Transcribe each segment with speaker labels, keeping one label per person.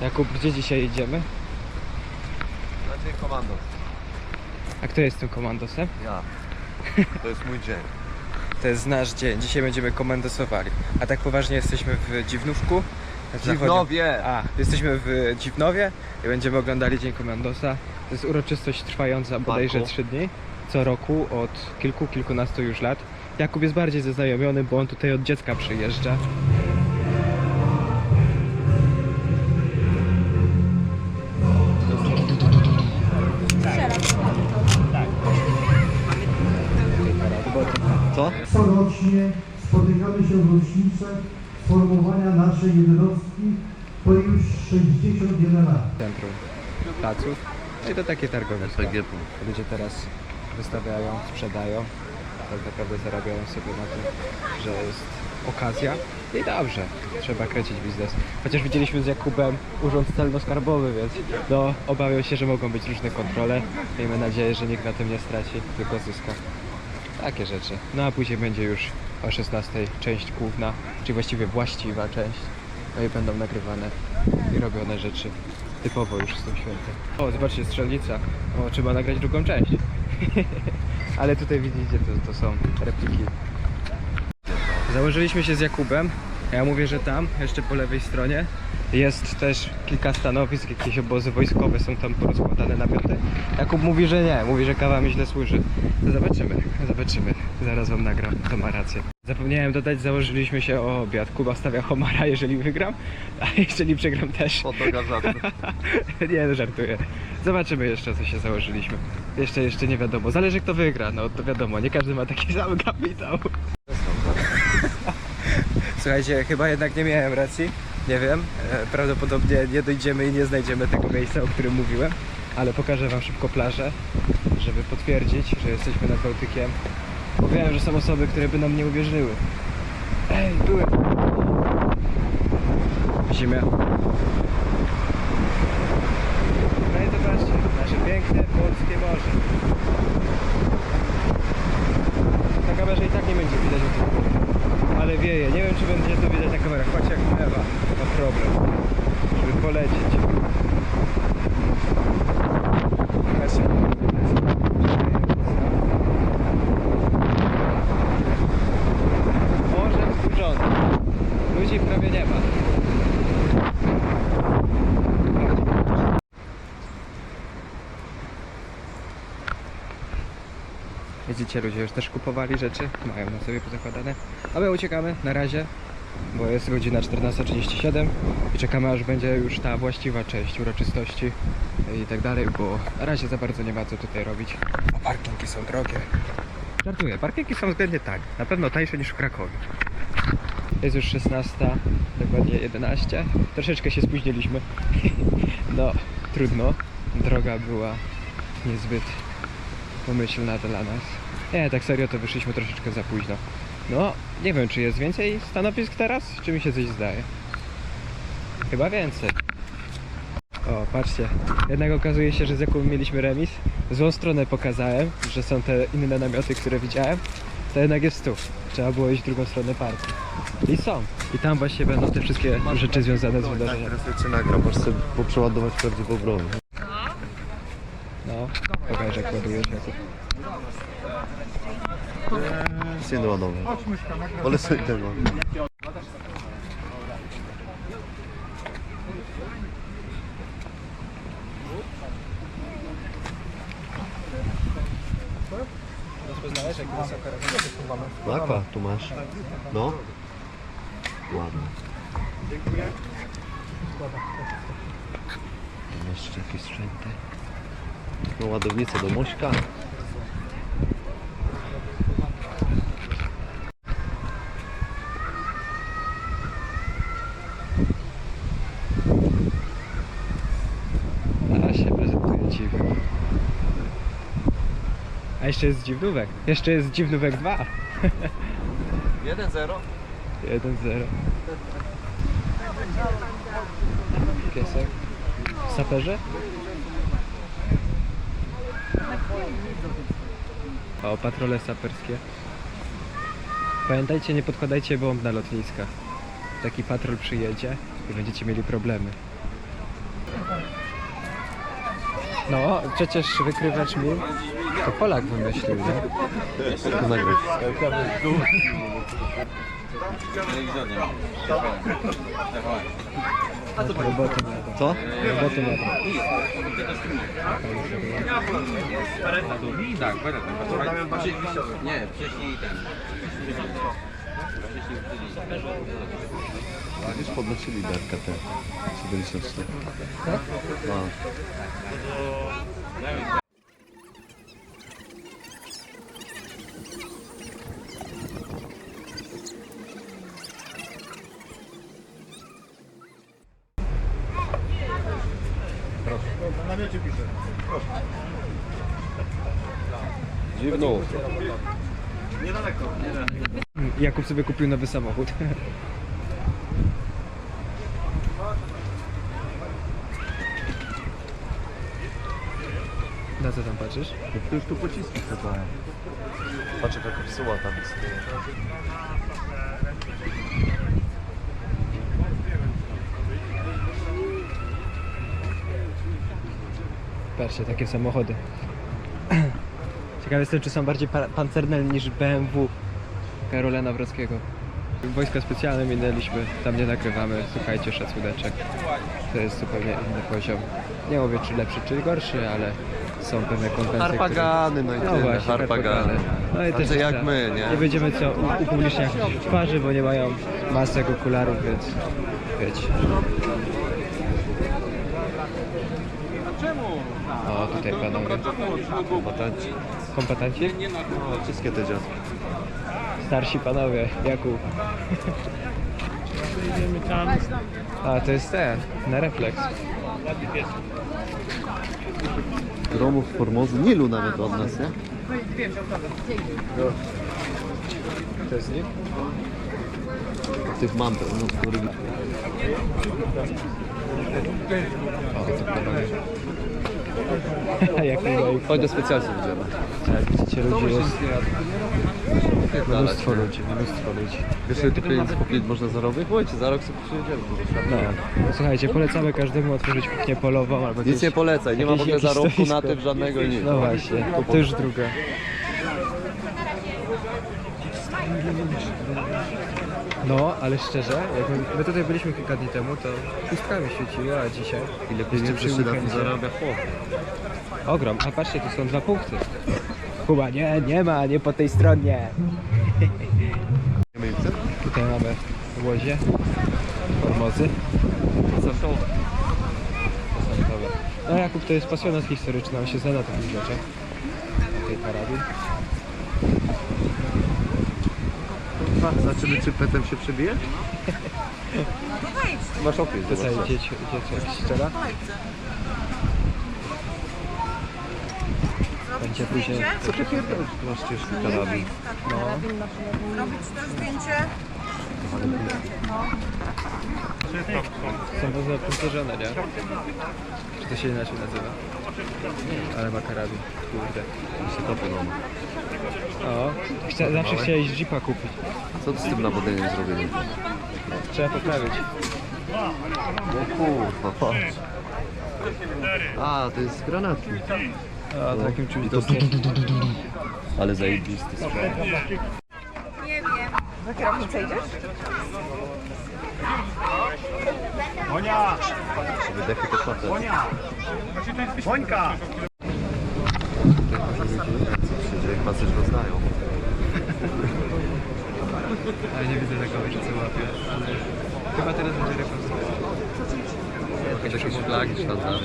Speaker 1: Jakub, gdzie dzisiaj jedziemy?
Speaker 2: Na dzień komando.
Speaker 1: A kto jest tym komandosem?
Speaker 2: Ja. To jest mój dzień.
Speaker 1: To jest nasz dzień. Dzisiaj będziemy komandosowali. A tak poważnie jesteśmy w Dziwnówku. Znaczy,
Speaker 2: Dziwnowie!
Speaker 1: A, jesteśmy w Dziwnowie i będziemy oglądali Dzień Komandosa. To jest uroczystość trwająca bodajże
Speaker 2: Parku.
Speaker 1: 3 dni. Co roku od kilku, kilkunastu już lat. Jakub jest bardziej zaznajomiony, bo on tutaj od dziecka przyjeżdża.
Speaker 2: Co?
Speaker 3: Corocznie spotykamy się w rocznicę sformowania naszej jednostki po już 61 lat.
Speaker 1: centrum placów. No i to takie targowe. Ludzie teraz wystawiają, sprzedają, tak naprawdę zarabiają sobie na tym, że jest okazja. I dobrze, trzeba kręcić biznes. Chociaż widzieliśmy z Jakubem urząd celno-skarbowy, więc no, obawiam się, że mogą być różne kontrole. Miejmy nadzieję, że nikt na tym nie straci, tylko zyska. Takie rzeczy. No a później będzie już o 16 część główna, czy właściwie właściwa część. No i będą nagrywane i robione rzeczy typowo już z tym świętem. O, zobaczcie, strzelnica. O, trzeba nagrać drugą część. Ale tutaj widzicie, to, to są repliki. Założyliśmy się z Jakubem. Ja mówię, że tam, jeszcze po lewej stronie, jest też kilka stanowisk, jakieś obozy wojskowe są tam porozkładane namioty. Jakub mówi, że nie, mówi, że kawa mi źle służy. To zobaczymy, zobaczymy. Zaraz wam nagram, to ma rację. Zapomniałem dodać, założyliśmy się o obiad. Kuba stawia homara, jeżeli wygram, a jeżeli przegram też.
Speaker 2: Fotoga żartu.
Speaker 1: nie, no żartuję. Zobaczymy jeszcze, co się założyliśmy. Jeszcze, jeszcze nie wiadomo. Zależy kto wygra, no to wiadomo, nie każdy ma taki sam kapitał. Słuchajcie, chyba jednak nie miałem racji. Nie wiem. E, Prawdopodobnie nie dojdziemy i nie znajdziemy tego miejsca, o którym mówiłem. Ale pokażę wam szybko plażę, żeby potwierdzić, że jesteśmy nad Bałtykiem. Bo wiem, że są osoby, które by nam nie uwierzyły. Ej, byłem. Widzimy. No i zobaczcie, nasze piękne polskie morze. Na kamerze i tak nie będzie widać o tym. Ale wieje, nie wiem czy będzie to widać na kamerach. Patrzcie jak Ewa ma problem, żeby polecieć. Patrzcie. Morzem zburzone. Ludzi prawie nie ma. Widzicie, ludzie już też kupowali rzeczy, mają na sobie pozakładane. A my uciekamy na razie, bo jest godzina 14.37 i czekamy aż będzie już ta właściwa część uroczystości i tak dalej, bo na razie za bardzo nie ma co tutaj robić. A parkingi są drogie. Żartuję, parkingi są względnie tak, na pewno tańsze niż w Krakowie. Jest już 16, dokładnie 11. Troszeczkę się spóźniliśmy. no, trudno. Droga była niezbyt pomyślna dla nas. Nie, tak serio to wyszliśmy troszeczkę za późno. No, nie wiem czy jest więcej stanowisk teraz, czy mi się coś zdaje. Chyba więcej. O, patrzcie. Jednak okazuje się, że z Jakubem mieliśmy remis. Złą stronę pokazałem, że są te inne namioty, które widziałem. To jednak jest tu. Trzeba było iść w drugą stronę parku. I są. I tam właśnie będą te wszystkie rzeczy związane z wydarzeniem.
Speaker 2: Teraz cię nagram, możesz sobie poprzeładować prawdziwą broń.
Speaker 1: No, pokaż jak ładujesz Jakub.
Speaker 2: Nic nie ładowy. Ale sobie tego.
Speaker 1: Rozpoznałeś jaki wysoka
Speaker 2: Aqua, tu masz. No. Ładnie. Tu Masz jakieś sprzęty. No ładownicę do Mośka.
Speaker 1: A się prezentuje dziwnie. A jeszcze jest dziwnówek. Jeszcze jest dziwnówek 2.
Speaker 2: 1-0.
Speaker 1: 1-0. Piesek. Saperze? O, patrole saperskie. Pamiętajcie, nie podkładajcie bomb na lotniskach. Taki patrol przyjedzie i będziecie mieli problemy. No, przecież wykrywacz mi to Polak wymyślił, nie?
Speaker 2: To.
Speaker 1: Roboty.
Speaker 2: Co?
Speaker 1: Roboty miadą.
Speaker 4: Tak, tak. Nie, wcześniej ten.
Speaker 2: A już podnosili derkę te 74.
Speaker 1: Tak?
Speaker 2: No.
Speaker 1: Jakub sobie kupił nowy samochód. Na co tam patrzysz?
Speaker 2: To już tu pociski wkładają. Patrz jaka kapsuła tam jest.
Speaker 1: Patrzcie, takie samochody. Ciekawy jestem, czy są bardziej pa- pancerne niż BMW Karola Nawrockiego. Wojska specjalne minęliśmy, tam nie nagrywamy, słuchajcie, szacuneczek. To jest zupełnie inny poziom. Nie mówię, czy lepszy, czy gorszy, ale są pewne konwencje,
Speaker 2: Harpagany, no i
Speaker 1: które...
Speaker 2: tyle,
Speaker 1: No właśnie,
Speaker 2: harpagany.
Speaker 1: No i też
Speaker 2: Tacy jak
Speaker 1: tak.
Speaker 2: my, nie?
Speaker 1: Nie będziemy co u- upubliczniać twarzy, bo nie mają masek okularów, więc wiecie. O, tutaj panowie.
Speaker 2: Kombatanci.
Speaker 1: Kompetenci?
Speaker 2: No, wszystkie te dziadki.
Speaker 1: Starsi panowie, Jakub. A, to jest ten, na refleks.
Speaker 2: Gromów Formozy, Nilu nawet od nas, nie?
Speaker 1: To jest nim?
Speaker 2: Tych mam, no, który...
Speaker 1: O, to panowie. Jak tutaj,
Speaker 2: Chodź do specjalistów idziemy.
Speaker 1: jak widzicie, ludzi jest mnóstwo ludzi, mnóstwo ludzi.
Speaker 2: Wiesz, ile tu pieniędzy po pięć można zarobić? Słuchajcie, za rok sobie przyjedziemy.
Speaker 1: No, słuchajcie, polecamy każdemu otworzyć kuchnię polową albo
Speaker 2: Nic nie polecaj, nie ma w ogóle zarobku na tym żadnego nic.
Speaker 1: No właśnie, to już druga. No, ale szczerze, jak my, my tutaj byliśmy kilka dni temu, to pustkami świeciło, a dzisiaj...
Speaker 2: Ile pieniędzy jeszcze na tym zarabia chłop?
Speaker 1: Ogrom, a patrzcie, tu są dwa punkty. Kuba, nie, nie ma, nie po tej stronie. Tutaj mamy łozie, formozy. Dobra. No Jakub to jest pasjonat historyczny, on się zna na takich rzeczach. Tutaj karabin.
Speaker 2: Zobaczymy, czy petem się przebije? Masz okej,
Speaker 1: Tutaj
Speaker 2: zobacz.
Speaker 1: dzieci, dzieci jak strzela. Będzie później.
Speaker 2: Co ty pierdolisz? Tu masz ciężki karabin.
Speaker 1: No,
Speaker 5: Robić też zdjęcie?
Speaker 1: Są w ogóle punterzone, nie? Czy to się inaczej nazywa? Ale ma karabin, kurde.
Speaker 2: się topy mamy.
Speaker 1: O, chcia, zawsze chciałeś Jeepa kupić.
Speaker 2: Co ty z tym nawodzeniem zrobili?
Speaker 1: Trzeba poprawić.
Speaker 2: O kurwa, patrz. A, to jest granatnik.
Speaker 1: A, takim czymś
Speaker 2: to
Speaker 1: dostać.
Speaker 2: Ale zajebisty sprzęt.
Speaker 5: Za kierownicę idziesz?
Speaker 2: Żeby dechy też ma te. Co się dzieje? Chyba coś rozdają.
Speaker 1: Ale nie widzę takowej, że co łapie, ale chyba teraz będzie rekonstrukcja.
Speaker 2: Jakieś flagi, sztandary.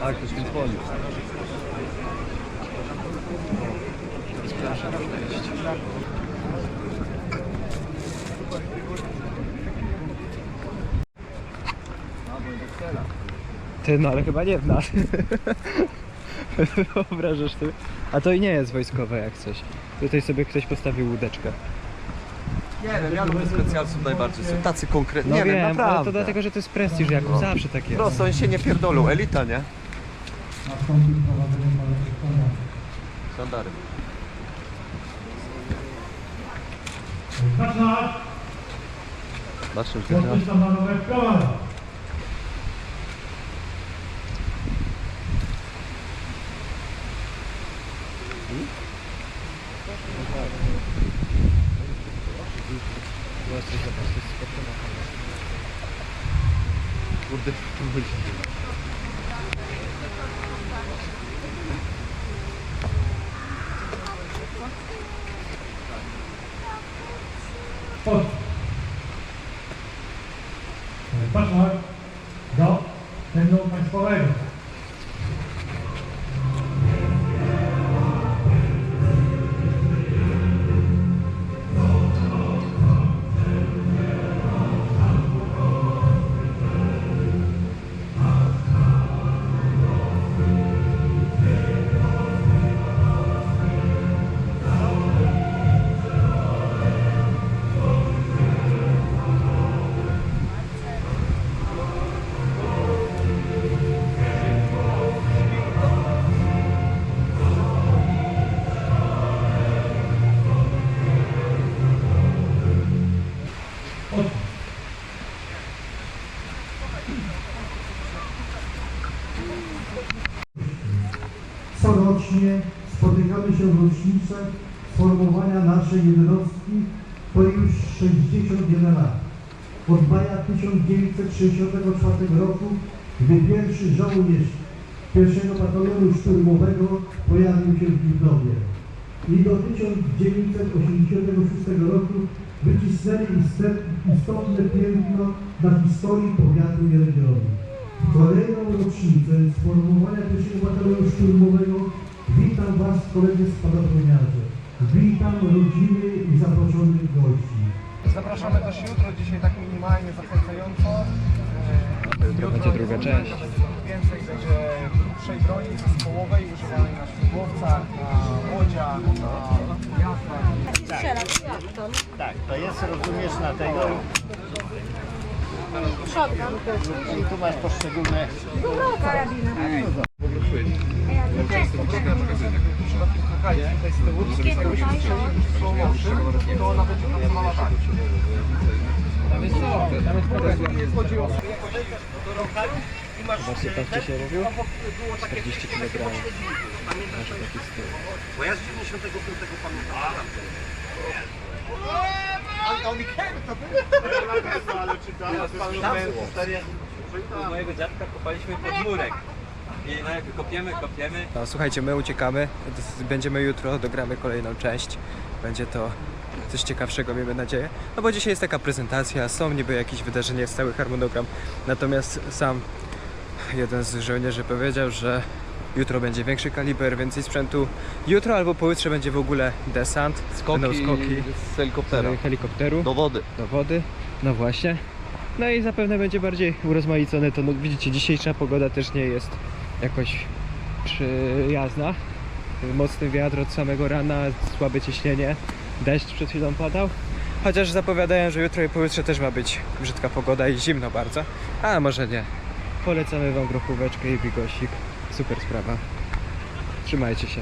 Speaker 2: Tak, to jest poli.
Speaker 1: Z planszy można iść. Ty, no ale chyba nie w nas. Wyobrażasz ty? A to i nie jest wojskowe jak coś. Tutaj sobie ktoś postawił łódeczkę.
Speaker 2: Nie wiem, ja lubię specjalców najbardziej. Są tacy konkretni.
Speaker 1: No
Speaker 2: nie
Speaker 1: wiem,
Speaker 2: wiem,
Speaker 1: ale
Speaker 2: naprawdę.
Speaker 1: to dlatego, że to jest prestiż, Jakub,
Speaker 2: No.
Speaker 1: zawsze tak jest.
Speaker 2: Prosto, oni się nie pierdolą. Elita, nie? Sztandary.
Speaker 3: Zaczynać!
Speaker 2: Nasze, że
Speaker 3: Podpisam panowe prawa.
Speaker 2: Nasıl
Speaker 3: yapasın? Sıkıntı mı? Burada tutulmuş. Bak. Bak var. Da. Ben de olmak kolay mı? Corocznie spotykamy się w rocznicę sformowania naszej jednostki to już 61 lat. Od maja 1964 roku, gdy pierwszy żołnierz pierwszego batalionu szturmowego pojawił się w Gildowie. I do 1986 roku wycisnęli istotne piętno na historii powiatu Jeregionu. Kolejną rocznicę sformułowania pierwszego batalionu szturmowego witam Was koledzy spadochroniarze. Witam rodziny i zaproszonych gości.
Speaker 6: Zapraszamy też jutro, dzisiaj tak minimalnie zachęcająco. E,
Speaker 1: Jutro będzie druga część.
Speaker 6: Więcej będzie grubszej broni zespołowej używanej na śmigłowcach, na łodziach, na jachtach.
Speaker 7: Tak, to jest, rozumiesz, na tego i tu masz poszczególne
Speaker 6: z ona będzie pracowała tak.
Speaker 1: Tam jest co? Tam jest problem.
Speaker 6: Chodzi o
Speaker 1: Zobaczcie, tam wcześniej mówił? 40 kg. Masz taki styl.
Speaker 4: Bo ja z 95 pamiętam. U mojego dziadka kopaliśmy podmurek. I no jak kopiemy, kopiemy.
Speaker 1: No, słuchajcie, my uciekamy. Będziemy jutro, dogramy kolejną część. Będzie to coś ciekawszego, miejmy nadzieję. No bo dzisiaj jest taka prezentacja, są niby jakieś wydarzenia, jest cały harmonogram. Natomiast sam jeden z żołnierzy powiedział, że jutro będzie większy kaliber, więcej sprzętu. Jutro albo pojutrze będzie w ogóle desant. Będą skoki
Speaker 2: z helikoptera.
Speaker 1: z helikopteru
Speaker 2: Do wody.
Speaker 1: do wody. No właśnie. No i zapewne będzie bardziej urozmaicone to. No, widzicie, dzisiejsza pogoda też nie jest jakoś przyjazna. Mocny wiatr od samego rana, słabe ciśnienie, deszcz przed chwilą padał. Chociaż zapowiadają, że jutro i pojutrze też ma być brzydka pogoda i zimno bardzo. A może nie. Polecamy Wam grochóweczkę i bigosik. Super sprawa. Trzymajcie się.